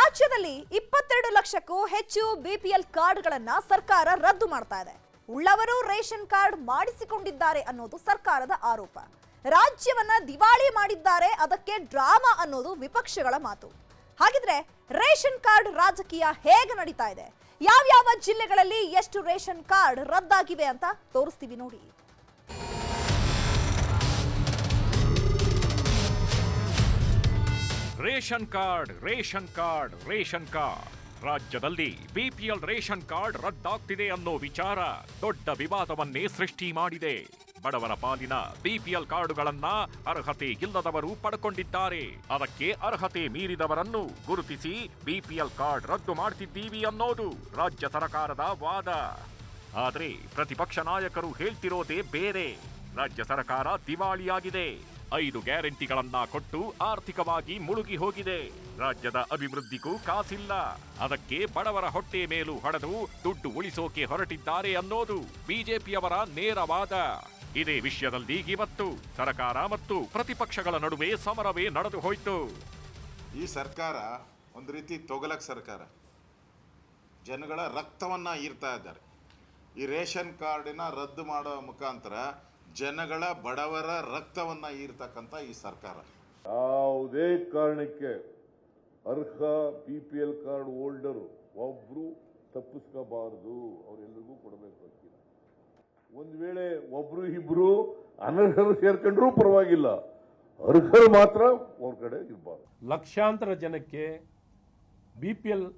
ರಾಜ್ಯದಲ್ಲಿ ಇಪ್ಪತ್ತೆರಡು ಲಕ್ಷಕ್ಕೂ ಹೆಚ್ಚು ಬಿಪಿಎಲ್ ಕಾರ್ಡ್ಗಳನ್ನ ಸರ್ಕಾರ ರದ್ದು ಮಾಡ್ತಾ ಇದೆ. ಉಳ್ಳವರು ರೇಷನ್ ಕಾರ್ಡ್ ಮಾಡಿಸಿಕೊಂಡಿದ್ದಾರೆ ಅನ್ನೋದು ಸರ್ಕಾರದ ಆರೋಪ. ರಾಜ್ಯವನ್ನ ದಿವಾಳಿ ಮಾಡಿದ್ದಾರೆ, ಅದಕ್ಕೆ ಡ್ರಾಮಾ ಅನ್ನೋದು ವಿಪಕ್ಷಗಳ ಮಾತು. ಹಾಗಿದ್ರೆ ರೇಷನ್ ಕಾರ್ಡ್ ರಾಜಕೀಯ ಹೇಗೆ ನಡೀತಾ ಇದೆ? ಯಾವ್ಯಾವ ಜಿಲ್ಲೆಗಳಲ್ಲಿ ಎಷ್ಟು ರೇಷನ್ ಕಾರ್ಡ್ ರದ್ದಾಗಿವೆ ಅಂತ ತೋರಿಸ್ತೀವಿ ನೋಡಿ. Ration card ration card ration card. ರಾಜ್ಯದಲ್ಲಿ ಬಿಪಿಎಲ್ ರೇಷನ್ ಕಾರ್ಡ್ ರದ್ದಾಗ್ತಿದೆ ಅನ್ನೋ ವಿಚಾರ ದೊಡ್ಡ ವಿವಾದವನ್ನೇ ಸೃಷ್ಟಿ ಮಾಡಿದೆ. ಬಡವರ ಪಾಲಿನ ಬಿಪಿಎಲ್ ಕಾರ್ಡುಗಳನ್ನ ಅರ್ಹತೆ ಇಲ್ಲದವರು ಪಡ್ಕೊಂಡಿದ್ದಾರೆ. ಅದಕ್ಕೆ ಅರ್ಹತೆ ಮೀರಿದವರನ್ನು ಗುರುತಿಸಿ ಬಿಪಿಎಲ್ ಕಾರ್ಡ್ ರದ್ದು ಮಾಡ್ತಿದ್ದೀವಿ ಅನ್ನೋದು ರಾಜ್ಯ ಸರ್ಕಾರದ ವಾದ. ಆದರೆ ಪ್ರತಿಪಕ್ಷ ನಾಯಕರು ಹೇಳ್ತಿರೋದೇ ಬೇರೆ. ರಾಜ್ಯ ಸರ್ಕಾರ ದಿವಾಳಿಯಾಗಿದೆ. ಐದು ಗ್ಯಾರಂಟಿಗಳನ್ನ ಕೊಟ್ಟು ಆರ್ಥಿಕವಾಗಿ ಮುಳುಗಿ ಹೋಗಿದೆ. ರಾಜ್ಯದ ಅಭಿವೃದ್ಧಿಗೂ ಕಾಸಿಲ್ಲ. ಅದಕ್ಕೆ ಬಡವರ ಹೊಟ್ಟೆ ಮೇಲೂ ಹೊಡೆದು ದುಡ್ಡು ಉಳಿಸೋಕೆ ಹೊರಟಿದ್ದಾರೆ ಅನ್ನೋದು ಬಿಜೆಪಿಯವರ ನೇರವಾದ. ಇದೇ ವಿಷಯದಲ್ಲಿ ಇವತ್ತು ಸರಕಾರ ಮತ್ತು ಪ್ರತಿಪಕ್ಷಗಳ ನಡುವೆ ಸಮರವೇ ನಡೆದು ಹೋಯಿತು. ಈ ಸರ್ಕಾರ ಒಂದು ರೀತಿ ತೊಗಲಕ್ ಸರ್ಕಾರ. ಜನಗಳ ರಕ್ತವನ್ನು ಹೀರ್ತಾ ಇದ್ದಾರೆ. ಈ ರೇಷನ್ ಕಾರ್ಡಿನ ರದ್ದು ಮಾಡೋ ಮುಖಾಂತರ ಜನಗಳ ಬಡವರ ರಕ್ತವನ್ನು ಹೀರ್ತಕ್ಕಂಥ ಈ ಸರ್ಕಾರ. ಯಾವುದೇ ಕಾರಣಕ್ಕೆ ಅರ್ಹ B P L card holder ಒಬ್ರು ತಪ್ಪಿಸ್ಕೋಬಾರದು. ಅವರೆಲ್ಲರಿಗೂ ಕೊಡಬೇಕು ಅಕ್ಕಿನ ಒಂದು ವೇಳೆ ಒಬ್ರು ಇಬ್ರು ಅನರ್ಹರು ಸೇರ್ಕೊಂಡ್ರೂ ಪರವಾಗಿಲ್ಲ. ಅರ್ಹರು ಮಾತ್ರ ಅವ್ರ ಕಡೆ ಇರಬಾರ್ದು. ಲಕ್ಷಾಂತರ ಜನಕ್ಕೆ ಬಿ ಪಿ ಎಲ್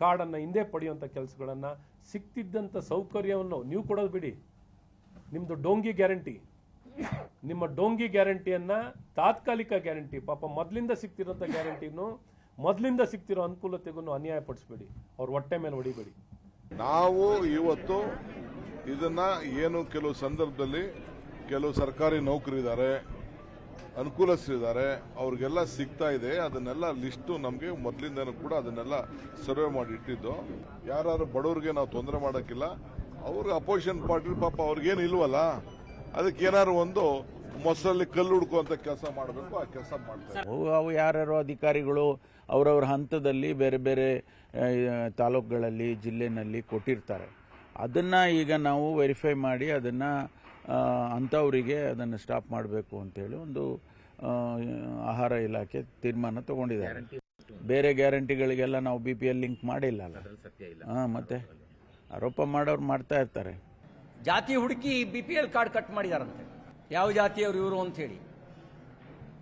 ಕಾರ್ಡನ್ನು ಹಿಂದೆ ಪಡೆಯುವಂಥ ಕೆಲಸಗಳನ್ನು ಸಿಕ್ತಿದ್ದಂಥ ಸೌಕರ್ಯವನ್ನು ನೀವು ಕೊಡೋದು ಬಿಡಿ. ನಿಮ್ಮದು ಡೋಂಗಿ ಗ್ಯಾರಂಟಿ. ನಿಮ್ಮ ಡೋಂಗಿ ಗ್ಯಾರಂಟಿಯನ್ನ ತಾತ್ಕಾಲಿಕ ಗ್ಯಾರಂಟಿ, ಪಾಪ ಮೊದಲಿಂದ ಸಿಗ್ತಿರೋಂಥ ಗ್ಯಾರಂಟಿನೂ ಮೊದಲಿಂದ ಸಿಗ್ತಿರೋ ಅನುಕೂಲತೆಗೂ ಅನ್ಯಾಯ ಪಡಿಸ್ಬೇಡಿ. ಅವ್ರ ಹೊಟ್ಟೆ ಮೇಲೆ ಹೊಡಿಬೇಡಿ. ನಾವು ಇವತ್ತು ಇದನ್ನ ಏನು ಕೆಲವು ಸಂದರ್ಭದಲ್ಲಿ ಕೆಲವು ಸರ್ಕಾರಿ ನೌಕರಿದ್ದಾರೆ ಅನುಕೂಲಸ್ಥರಿದ್ದಾರೆ, ಅವ್ರಿಗೆಲ್ಲ ಸಿಗ್ತಾ ಇದೆ, ಅದನ್ನೆಲ್ಲ ಲಿಸ್ಟು ನಮಗೆ ಮೊದಲಿಂದನೂ ಕೂಡ ಅದನ್ನೆಲ್ಲ ಸರ್ವೆ ಮಾಡಿ ಇಟ್ಟಿದ್ದು. ಯಾರು ಬಡವರಿಗೆ ನಾವು ತೊಂದರೆ ಮಾಡೋಕ್ಕಿಲ್ಲ ಅವ್ರಿಗೆ ಅಪೋಸಿಷನ್ ಪಾರ್ಟಿ ಪಾಪ ಅವ್ರಿಗೇನು ಇಲ್ವಲ್ಲ? ಅದಕ್ಕೆ ಏನಾದ್ರು ಒಂದು ಮೊಸರಲ್ಲಿ ಕಲ್ಲು ಹುಡ್ಕುವಂತ ಕೆಲಸ ಮಾಡಬೇಕು ಆ ಕೆಲಸ ಮಾಡ್ತಾರೆ. ಅವು ಅವು ಯಾರ್ಯಾರೋ ಅಧಿಕಾರಿಗಳು ಅವರವ್ರ ಹಂತದಲ್ಲಿ ಬೇರೆ ಬೇರೆ ತಾಲೂಕುಗಳಲ್ಲಿ ಜಿಲ್ಲೆನಲ್ಲಿ ಕೊಟ್ಟಿರ್ತಾರೆ. ಅದನ್ನು ಈಗ ನಾವು ವೆರಿಫೈ ಮಾಡಿ ಅದನ್ನು ಅಂಥವರಿಗೆ ಅದನ್ನು ಸ್ಟಾಪ್ ಮಾಡಬೇಕು ಅಂತೇಳಿ ಒಂದು ಆಹಾರ ಇಲಾಖೆ ತೀರ್ಮಾನ ತಗೊಂಡಿದ್ದಾರೆ. ಬೇರೆ ಗ್ಯಾರಂಟಿಗಳಿಗೆಲ್ಲ ನಾವು ಬಿ ಪಿ ಎಲ್ ಲಿಂಕ್ ಮಾಡಿಲ್ಲ ಅಲ್ಲ ಹಾಂ ಮತ್ತೆ? ಆರೋಪ ಮಾಡೋರು ಮಾಡ್ತಾ ಇರ್ತಾರೆ. ಜಾತಿ ಹುಡುಕಿ B P L card cut ಮಾಡಿದಾರಂತೆ. ಯಾವ ಜಾತಿಯವರು ಇವರು ಅಂತ ಹೇಳಿ.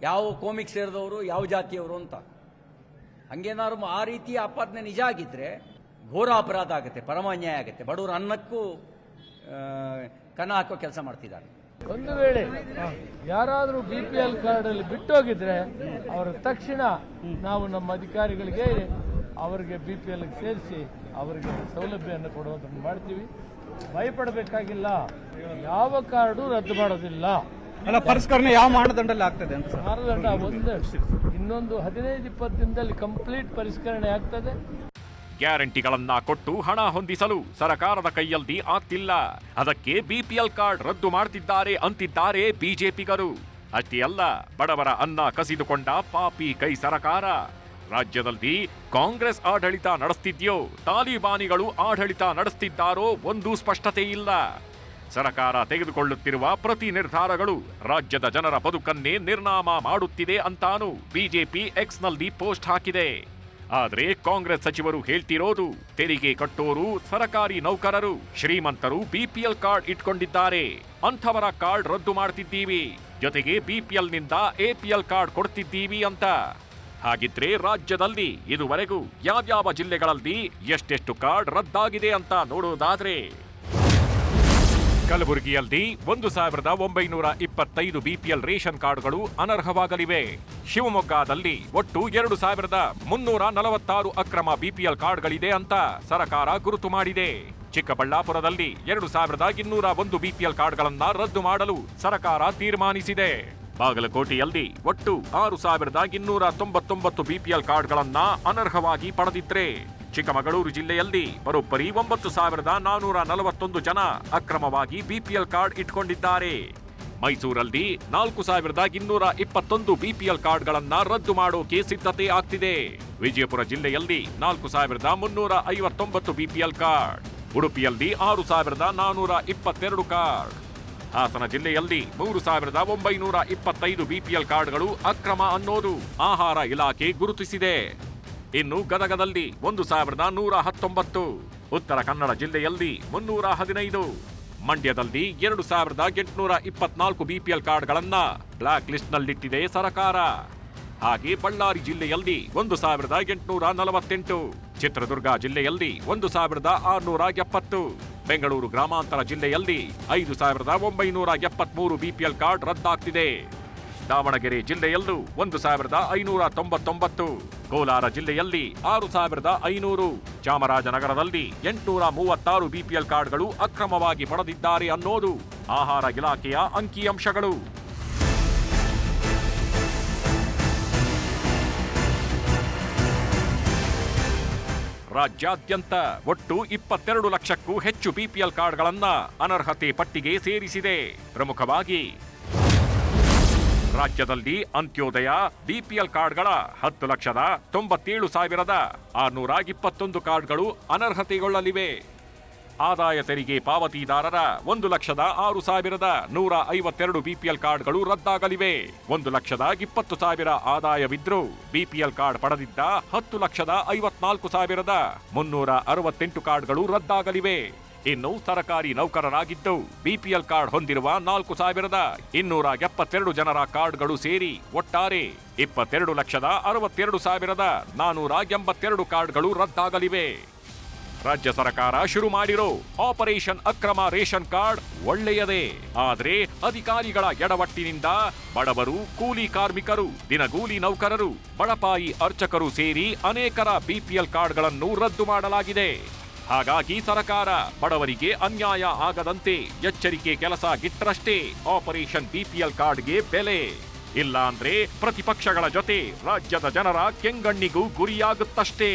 ಯಾವ ಕೋಮಿಕ್ ಸೇರಿದವರು ಯಾವ ಜಾತಿಯವರು ಅಂತ. ಹಂಗೇನಾದ್ರು ಆ ರೀತಿಯ ಆಪಾದನೆ ನಿಜ ಆಗಿದ್ರೆ ಘೋರ ಅಪರಾಧ ಆಗುತ್ತೆ ಪರಮ ಅನ್ಯಾಯ ಆಗುತ್ತೆ. ಬಡವರು ಅನ್ನಕ್ಕೂ ಕನ ಹಾಕೋ ಕೆಲಸ ಮಾಡ್ತಿದ್ದಾರೆ. ಒಂದು ವೇಳೆ ಯಾರಾದರೂ ಬಿ ಪಿ ಎಲ್ ಕಾರ್ಡ್ ಅಲ್ಲಿ ಬಿಟ್ಟೋಗಿದ್ರೆ ಅವರ ತಕ್ಷಣ ನಾವು ನಮ್ಮ ಅಧಿಕಾರಿಗಳಿಗೆ ಅವರಿಗೆ ಬಿ ಪಿ ಎಲ್ ಸೇರಿಸಿ ಅವರಿಗೆ ಸೌಲಭ್ಯವನ್ನು ಕೊಡುವುದನ್ನು ಮಾಡ್ತೀವಿ. ಭಯಪಡಬೇಕಾಗಿಲ್ಲ. ಯಾವ ಕಾರ್ಡು ರದ್ದು ಮಾಡೋದಿಲ್ಲ. ಅಲ್ಲ ಪರಿಷ್ಕರಣೆ ಯಾವ ಮಾನದಂಡಲ್ಲಿ ಆಗ್ತದೆ ಅಂತ ಸರ್? ಮಾನದಂಡ ಒಂದು ಇನ್ನೊಂದು ಹದಿನೈದು ಇಪ್ಪತ್ತು ದಿನದಲ್ಲಿ ಕಂಪ್ಲೀಟ್ ಪರಿಷ್ಕರಣೆ ಆಗ್ತದೆ. ಗ್ಯಾರಂಟಿಗಳನ್ನ ಕೊಟ್ಟು ಹಣ ಹೊಂದಿಸಲು ಸರಕಾರದ ಕೈಯಲ್ಲಿ ಆಗ್ತಿಲ್ಲ. ಅದಕ್ಕೆ ಬಿಪಿಎಲ್ ಕಾರ್ಡ್ ರದ್ದು ಮಾಡ್ತಿದ್ದಾರೆ ಅಂತಿದ್ದಾರೆ ಬಿಜೆಪಿಗರು ಅಷ್ಟೇ ಅಲ್ಲ ಬಡವರ ಅನ್ನ ಕಸಿದುಕೊಂಡ ಪಾಪಿ ಕೈ ಸರ್ಕಾರ. ರಾಜ್ಯದಲ್ಲಿ ಕಾಂಗ್ರೆಸ್ ಆಡಳಿತ ನಡೆಸ್ತಿದ್ಯೋ, ತಾಲಿಬಾನಿಗಳು ಆಡಳಿತ ನಡೆಸ್ತಿದ್ದಾರೋ ಒಂದು ಸ್ಪಷ್ಟತೆ ಇಲ್ಲ. ಸರಕಾರ ತೆಗೆದುಕೊಳ್ಳುತ್ತಿರುವ ಪ್ರತಿ ನಿರ್ಧಾರಗಳು ರಾಜ್ಯದ ಜನರ ಬದುಕನ್ನೇ ನಿರ್ನಾಮ ಮಾಡುತ್ತಿದೆ ಅಂತಾನು ಬಿಜೆಪಿ ಎಕ್ಸ್ನಲ್ಲಿ ಪೋಸ್ಟ್ ಹಾಕಿದೆ. ಆದರೆ ಕಾಂಗ್ರೆಸ್ ಸಚಿವರು ಹೇಳ್ತಿರೋದು, ತೆರಿಗೆ ಕಟ್ಟೋರು, ಸರಕಾರಿ ನೌಕರರು, ಶ್ರೀಮಂತರು ಬಿಪಿಎಲ್ ಕಾರ್ಡ್ ಇಟ್ಕೊಂಡಿದ್ದಾರೆ. ಅಂಥವರ ಕಾರ್ಡ್ ರದ್ದು ಮಾಡ್ತಿದ್ದೀವಿ. ಜೊತೆಗೆ ಬಿಪಿಎಲ್ನಿಂದ ಎಪಿಎಲ್ ಕಾರ್ಡ್ ಕೊಡ್ತಿದ್ದೀವಿ ಅಂತ. ಹಾಗಿದ್ರೆ ರಾಜ್ಯದಲ್ಲಿ ಇದುವರೆಗೂ ಯಾವ್ಯಾವ ಜಿಲ್ಲೆಗಳಲ್ಲಿ ಎಷ್ಟೆಷ್ಟು ಕಾರ್ಡ್ ರದ್ದಾಗಿದೆ ಅಂತ ನೋಡೋದಾದ್ರೆ ಕಲಬುರಗಿಯಲ್ಲಿ ಒಂದು ಸಾವಿರದ ಒಂಬೈನೂರ ಇಪ್ಪತ್ತೈದು ಬಿಪಿಎಲ್ ರೇಷನ್ ಕಾರ್ಡ್ಗಳು ಅನರ್ಹವಾಗಲಿವೆ. ಶಿವಮೊಗ್ಗದಲ್ಲಿ ಒಟ್ಟು ಎರಡು ಸಾವಿರದ ಮುನ್ನೂರ ನಲವತ್ತಾರು ಅಕ್ರಮ ಬಿಪಿಎಲ್ ಕಾರ್ಡ್ಗಳಿದೆ ಅಂತ ಸರಕಾರ ಗುರುತು ಮಾಡಿದೆ. ಚಿಕ್ಕಬಳ್ಳಾಪುರದಲ್ಲಿ ಎರಡು ಸಾವಿರದ ಇನ್ನೂರ ಒಂದು ಬಿಪಿಎಲ್ ಕಾರ್ಡ್ಗಳನ್ನು ರದ್ದು ಮಾಡಲು ಸರಕಾರ ತೀರ್ಮಾನಿಸಿದೆ. ಬಾಗಲಕೋಟೆಯಲ್ಲಿ ಒಟ್ಟು ಆರು ಸಾವಿರದ ಇನ್ನೂರ ತೊಂಬತ್ತೊಂಬತ್ತು ಬಿಪಿಎಲ್ ಕಾರ್ಡ್ಗಳನ್ನ ಅನರ್ಹವಾಗಿ ಪಡೆದಿದ್ರೆ ಚಿಕ್ಕಮಗಳೂರು ಜಿಲ್ಲೆಯಲ್ಲಿ ಬರೋಬ್ಬರಿ ಒಂಬತ್ತು ಸಾವಿರದ ನಾನೂರ ನಲವತ್ತೊಂದು ಜನ ಅಕ್ರಮವಾಗಿ ಬಿಪಿಎಲ್ ಕಾರ್ಡ್ ಇಟ್ಕೊಂಡಿದ್ದಾರೆ. ಮೈಸೂರಲ್ಲಿ ನಾಲ್ಕು ಸಾವಿರದ ಇನ್ನೂರ ಇಪ್ಪತ್ತೊಂದು ಬಿಪಿಎಲ್ ಕಾರ್ಡ್ಗಳನ್ನ ರದ್ದು ಮಾಡೋಕೆ ಸಿದ್ಧತೆ ಆಗ್ತಿದೆ. ವಿಜಯಪುರ ಜಿಲ್ಲೆಯಲ್ಲಿ ನಾಲ್ಕು ಸಾವಿರದ ಮುನ್ನೂರ ಐವತ್ತೊಂಬತ್ತು ಬಿಪಿಎಲ್ ಕಾರ್ಡ್, ಉಡುಪಿಯಲ್ಲಿ ಆರು ಸಾವಿರದ ನಾನೂರ ಇಪ್ಪತ್ತೆರಡು ಕಾರ್ಡ್ ಹಾಸನ ಜಿಲ್ಲೆಯಲ್ಲಿ ಮೂರು ಸಾವಿರದ ಒಂಬೈನೂರ ಇಪ್ಪತ್ತೈದು ಬಿಪಿಎಲ್ ಕಾರ್ಡ್ಗಳು ಅಕ್ರಮ ಅನ್ನೋದು ಆಹಾರ ಇಲಾಖೆ ಗುರುತಿಸಿದೆ. ಇನ್ನು ಗದಗದಲ್ಲಿ ಒಂದು ಸಾವಿರದ ನೂರ ಹತ್ತೊಂಬತ್ತು, ಉತ್ತರ ಕನ್ನಡ ಜಿಲ್ಲೆಯಲ್ಲಿ ಮುನ್ನೂರ ಹದಿನೈದು, ಮಂಡ್ಯದಲ್ಲಿ ಎರಡು ಸಾವಿರದ ಎಂಟುನೂರ ಇಪ್ಪತ್ನಾಲ್ಕು ಬಿಪಿಎಲ್ ಕಾರ್ಡ್ಗಳನ್ನ ಬ್ಲಾಕ್ ಲಿಸ್ಟ್ನಲ್ಲಿಟ್ಟಿದೆ ಸರಕಾರ. ಹಾಗೆ ಬಳ್ಳಾರಿ ಜಿಲ್ಲೆಯಲ್ಲಿ ಒಂದು ಸಾವಿರದ ಎಂಟುನೂರ ನಲವತ್ತೆಂಟು, ಚಿತ್ರದುರ್ಗ ಜಿಲ್ಲೆಯಲ್ಲಿ ಒಂದು ಸಾವಿರದ ಆರುನೂರ ಎಪ್ಪತ್ತು ಬೆಂಗಳೂರು ಗ್ರಾಮಾಂತರ ಜಿಲ್ಲೆಯಲ್ಲಿ ಐದು ಸಾವಿರದ ಒಂಬೈನೂರ ಎಪ್ಪತ್ಮೂರು ಬಿಪಿಎಲ್ ಕಾರ್ಡ್ ರದ್ದಾಗ್ತಿದೆ. ದಾವಣಗೆರೆ ಜಿಲ್ಲೆಯಲ್ಲೂ ಒಂದು ಸಾವಿರದ ಐನೂರ ತೊಂಬತ್ತೊಂಬತ್ತು, ಕೋಲಾರ ಜಿಲ್ಲೆಯಲ್ಲಿ ಆರು ಸಾವಿರದ ಐನೂರು, ಚಾಮರಾಜನಗರದಲ್ಲಿ ಎಂಟುನೂರ ಮೂವತ್ತಾರು ಬಿಪಿಎಲ್ ಕಾರ್ಡ್ಗಳು ಅಕ್ರಮವಾಗಿ ಪಡೆದಿದ್ದಾರೆ ಅನ್ನೋದು ಆಹಾರ ಇಲಾಖೆಯ ಅಂಕಿಅಂಶಗಳು. ರಾಜ್ಯಾದ್ಯಂತ ಒಟ್ಟು ಇಪ್ಪತ್ತೆರಡು ಲಕ್ಷಕ್ಕೂ ಹೆಚ್ಚು ಬಿಪಿಎಲ್ ಕಾರ್ಡ್ಗಳನ್ನ ಅನರ್ಹತೆ ಪಟ್ಟಿಗೆ ಸೇರಿಸಿದೆ. ಪ್ರಮುಖವಾಗಿ ರಾಜ್ಯದಲ್ಲಿ ಅಂತ್ಯೋದಯ ಬಿಪಿಎಲ್ ಕಾರ್ಡ್ಗಳ ಹತ್ತು ಲಕ್ಷದ ತೊಂಬತ್ತೇಳು ಸಾವಿರದ ಆರುನೂರ ಇಪ್ಪತ್ತೊಂದು ಕಾರ್ಡ್ಗಳು ಅನರ್ಹತೆಗೊಳ್ಳಲಿವೆ. ಆದಾಯ ತೆರಿಗೆ ಪಾವತಿದಾರರ ಒಂದು ಲಕ್ಷದ ಆರು ಸಾವಿರದ ನೂರ ಐವತ್ತೆರಡು ಬಿಪಿಎಲ್ ಕಾರ್ಡ್ಗಳು ರದ್ದಾಗಲಿವೆ. ಒಂದು ಲಕ್ಷದ ಇಪ್ಪತ್ತು ಸಾವಿರ ಆದಾಯವಿದ್ರೂ ಬಿಪಿಎಲ್ ಕಾರ್ಡ್ ಪಡೆದಿದ್ದ ಹತ್ತು ಲಕ್ಷದ ಐವತ್ನಾಲ್ಕು ಸಾವಿರದ ಮುನ್ನೂರ ಅರವತ್ತೆಂಟು ಕಾರ್ಡ್ಗಳು ರದ್ದಾಗಲಿವೆ. ಇನ್ನು ಸರ್ಕಾರಿ ನೌಕರರಾಗಿದ್ದು ಬಿಪಿಎಲ್ ಕಾರ್ಡ್ ಹೊಂದಿರುವ ನಾಲ್ಕು ಸಾವಿರದ ಇನ್ನೂರ ಎಪ್ಪತ್ತೆರಡು ಜನರ ಕಾರ್ಡ್ಗಳು ಸೇರಿ ಒಟ್ಟಾರೆ ಇಪ್ಪತ್ತೆರಡು ಲಕ್ಷದ ಅರವತ್ತೆರಡು ಸಾವಿರದ ನಾನೂರ ಎಂಬತ್ತೆರಡು ಕಾರ್ಡ್ಗಳು ರದ್ದಾಗಲಿವೆ. ರಾಜ್ಯ ಸರ್ಕಾರ ಶುರು ಮಾಡಿರೋ ಆಪರೇಷನ್ ಅಕ್ರಮ ರೇಷನ್ ಕಾರ್ಡ್ ಒಳ್ಳೆಯದೇ. ಆದರೆ ಅಧಿಕಾರಿಗಳ ಎಡವಟ್ಟಿನಿಂದ ಬಡವರು, ಕೂಲಿ ಕಾರ್ಮಿಕರು, ದಿನಗೂಲಿ ನೌಕರರು, ಬಡಪಾಯಿ ಅರ್ಚಕರು ಸೇರಿ ಅನೇಕರ ಬಿಪಿಎಲ್ ಕಾರ್ಡ್ಗಳನ್ನು ರದ್ದು ಮಾಡಲಾಗಿದೆ. ಹಾಗಾಗಿ ಸರಕಾರ ಬಡವರಿಗೆ ಅನ್ಯಾಯ ಆಗದಂತೆ ಎಚ್ಚರಿಕೆ ಕೆಲಸ ಗಿಟ್ಟರಷ್ಟೇ ಆಪರೇಷನ್ ಬಿಪಿಎಲ್ ಕಾರ್ಡ್ಗೆ ಬೆಲೆ. ಇಲ್ಲಾಂದ್ರೆ ಪ್ರತಿಪಕ್ಷಗಳ ಜೊತೆ ರಾಜ್ಯದ ಜನರ ಕೆಂಗಣ್ಣಿಗೂ ಗುರಿಯಾಗುತ್ತಷ್ಟೇ.